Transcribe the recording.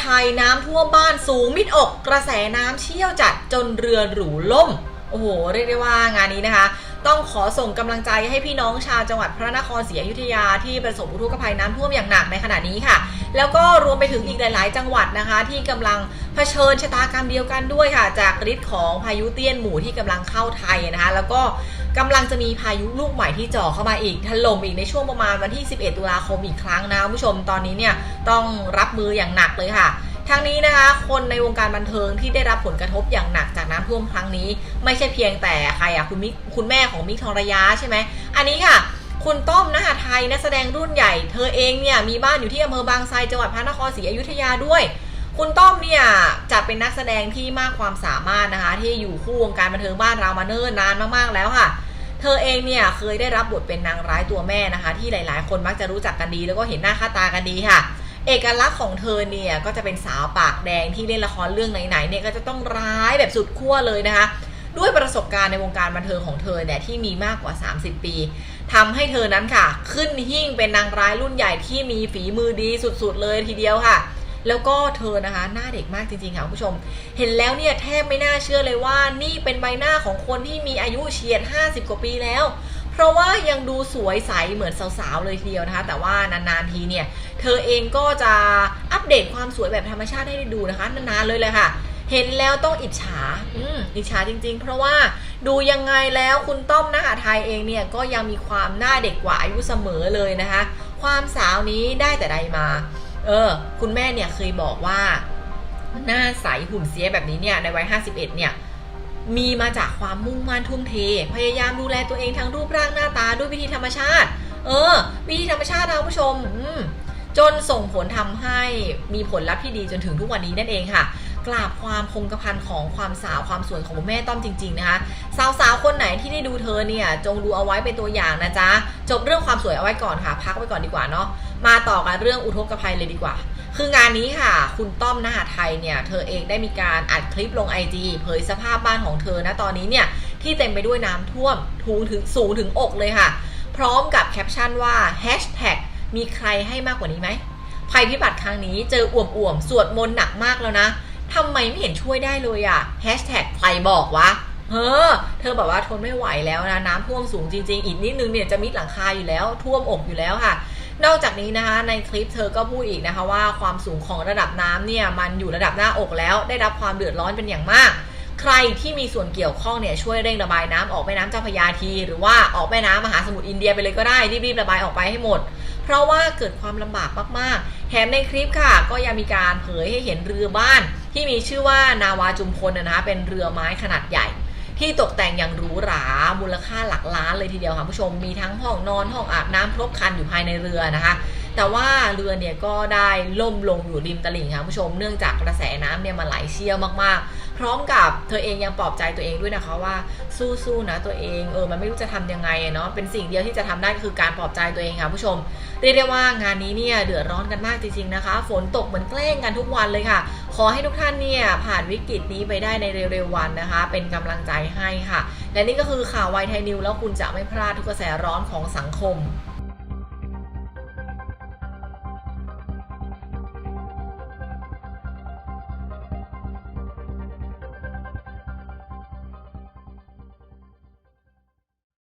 ไทยน้ำท่วมบ้านสูงมิดอกกระแสน้ำเชี่ยวจัดจนเรือหรูล่ม โอ้โห เรียกได้ว่างานนี้นะคะ ต้องขอส่งกำลังใจให้พี่น้องชาวจังหวัดพระนครศรีอยุธยาที่ประสบอุทกภัยน้ำท่วมอย่างหนักในขณะนี้ค่ะ แล้วก็รวมไปถึงอีกหลาย ๆ จังหวัดนะคะ ที่กำลังเผชิญชะตากรรมเดียวกันด้วยค่ะ จากฤทธิ์ของพายุเตี้ยนหมู่ที่กำลังเข้าไทยนะคะ แล้วก็กำลังจะมีพายุลูกใหม่ที่จ่อเข้ามาอีกถล่มอีกในช่วงประมาณวันที่ 11 ตุลาคมอีกครั้งนะคุณผู้ชมตอนนี้เนี่ยต้องรับมืออย่างหนักเลยค่ะ ทั้งนี้นะคะคนในวงการบันเทิงที่ได้รับผลกระทบอย่างหนักจากน้ำท่วมครั้งนี้ ไม่ใช่เพียงแต่ใครอะคุณมิคุณแม่ของมิกทองระยะใช่ไหมอันนี้ค่ะ คุณต้อมนหาไทยนักแสดงรุ่นใหญ่ เธอเองเนี่ยมีบ้านอยู่ที่อำเภอบางไทรจังหวัดพระนครศรีอยุธยาด้วย คุณต้อมเนี่ยจะเป็นนักแสดงที่มากความสามารถนะคะ ที่อยู่คู่วงการบันเทิงบ้านเรามาเนิ่นนานมากๆแล้วค่ะเธอเองเนี่ยเคยได้รับบทเป็นนางร้ายตัวแม่นะคะ ที่หลาย ๆ คนมักจะรู้จักกันดี แล้วก็เห็นหน้าค่าตากันดีค่ะ เอกลักษณ์ของเธอเนี่ยก็จะเป็นสาวปากแดงที่เล่นละครเรื่องไหนๆเนี่ยก็จะต้องร้ายแบบสุดขั้วเลยนะคะ ด้วยประสบการณ์ในวงการบันเทิงของเธอเนี่ยที่มีมากกว่า 30 ปีทำให้เธอนั้นค่ะ ขึ้นหิ่งเป็นนางร้ายรุ่นใหญ่ที่มีฝีมือดีสุดๆเลยทีเดียวค่ะแล้วก็เธอนะคะหน้าเด็กมากจริงๆค่ะคุณผู้ชม เห็นแล้วเนี่ยแทบไม่น่าเชื่อเลยว่านี่เป็นใบหน้าของคนที่มีอายุเฉียด 50 กว่าปีแล้ว ราะว่ายังดูสวยใสเหมือนสาวๆเลยทีเดียวนะคะ แต่ว่านานๆทีเนี่ย เธอเองก็จะอัปเดตความสวยแบบธรรมชาติให้ได้ดูนะคะ นานๆเลยเลยค่ะ เห็นแล้วต้องอิจฉาอืมอิจฉาจริง ๆ เพราะว่าดูยังไงแล้วคุณต้อมนะคะไทยเองเนี่ยก็ยังมีความหน้าเด็กกว่าอายุเสมอเลยนะคะ ความสาวนี้ได้แต่ใดมา เออ คุณแม่เนี่ยเคยบอกว่าหน้าใสหุ่นเสียแบบนี้เนี่ยในวัย51เนี่ย มีมาจากความมุ่งมั่นทุ่มเท พยายามดูแลตัวเองทั้งรูปร่างหน้าตาด้วยวิธีธรรมชาติ เออ วิธีธรรมชาตินะคุณผู้ชมมจนส่งผลทำให้มีผลลัพธ์ที่ดีจนถึงทุกวันนี้นั่นเองค่ะ กราบความคงกระพันของความสาวความสวยของแม่ต้อมจริง ๆ นะคะ สาวๆคนไหนที่ได้ดูเธอเนี่ย จงดูเอาไว้เป็นตัวอย่างนะจ๊ะ จบเรื่องความสวยเอาไว้ก่อนค่ะ พักไว้ก่อนดีกว่าเนาะมาต่อกันเรื่องอุทกภัยเลยดีกว่า คืองานนี้ค่ะ คุณต้อมนาหาไทยเนี่ย เธอเองได้มีการอัดคลิปลง IG เผยสภาพบ้านของเธอนะตอนนี้เนี่ย ที่เต็มไปด้วยน้ำท่วมทูงถึงสูงถึงอกเลยค่ะ พร้อมกับแคปชั่นว่า hashtag มีใครให้มากกว่านี้ไหมภัยพิบัติครั้งนี้เจออ่วมๆสวดมนต์หนักมากแล้วนะทำไมไม่เห็นช่วยได้เลยอะแฮชแท็กใครบอกวะเฮ้อเธอแบบว่าทนไม่ไหวแล้วนะ น้ำท่วมสูงจริง ๆ อีกนิดนึงเนี่ยจะมิดหลังคาอยู่แล้ว ท่วมอกอยู่แล้วค่ะ นอกจากนี้นะคะในคลิปเธอก็พูดอีกนะคะว่าความสูงของระดับน้ำเนี่ยมันอยู่ระดับหน้าอกแล้ว ได้รับความเดือดร้อนเป็นอย่างมาก ใครที่มีส่วนเกี่ยวข้องเนี่ยช่วยเร่งระบายน้ำออกแม่น้ำเจ้าพยาที หรือว่าออกแม่น้ำมหาสมุทรอินเดียไปเลยก็ได้รีบๆระบายออกไปให้หมด เพราะว่าเกิดความลำบากมากๆแถมในคลิปค่ะ ก็ยังมีการเผยให้เห็นเรือบ้าน ที่มีชื่อว่านาวาจุมพลนะคะเป็นเรือไม้ขนาดใหญ่ ที่ตกแต่งอย่างหรูหรา มูลค่าหลักล้านเลยทีเดียวค่ะผู้ชม มีทั้งห้องนอน ห้องอาบน้ำครบครันอยู่ภายในเรือนะคะ แต่ว่าเรือเนี่ยก็ได้ล่มลงอยู่ริมตลิ่งค่ะผู้ชม เนื่องจากกระแสน้ำเนี่ยมันไหลเชี่ยวมากๆ พร้อมกับเธอเองยังปลอบใจตัวเองด้วยนะคะว่าสู้ๆนะตัวเองเออมันไม่รู้จะทำยังไงเนาะเป็นสิ่งเดียวที่จะทำได้คือการปลอบใจตัวเองค่ะผู้ชมเรียกได้ว่างานนี้เนี่ยเดือดร้อนกันมากจริงๆนะคะ ฝนตกเหมือนแกล้งกันทุกวันเลยค่ะ ขอให้ทุกท่านเนี่ยผ่านวิกฤตนี้ไปได้ในเร็วๆวันนะคะ เป็นกำลังใจให้ค่ะ และนี่ก็คือข่าวไวไทยนิวแล้วคุณจะไม่พลาดทุกกระแสร้อนของสังคม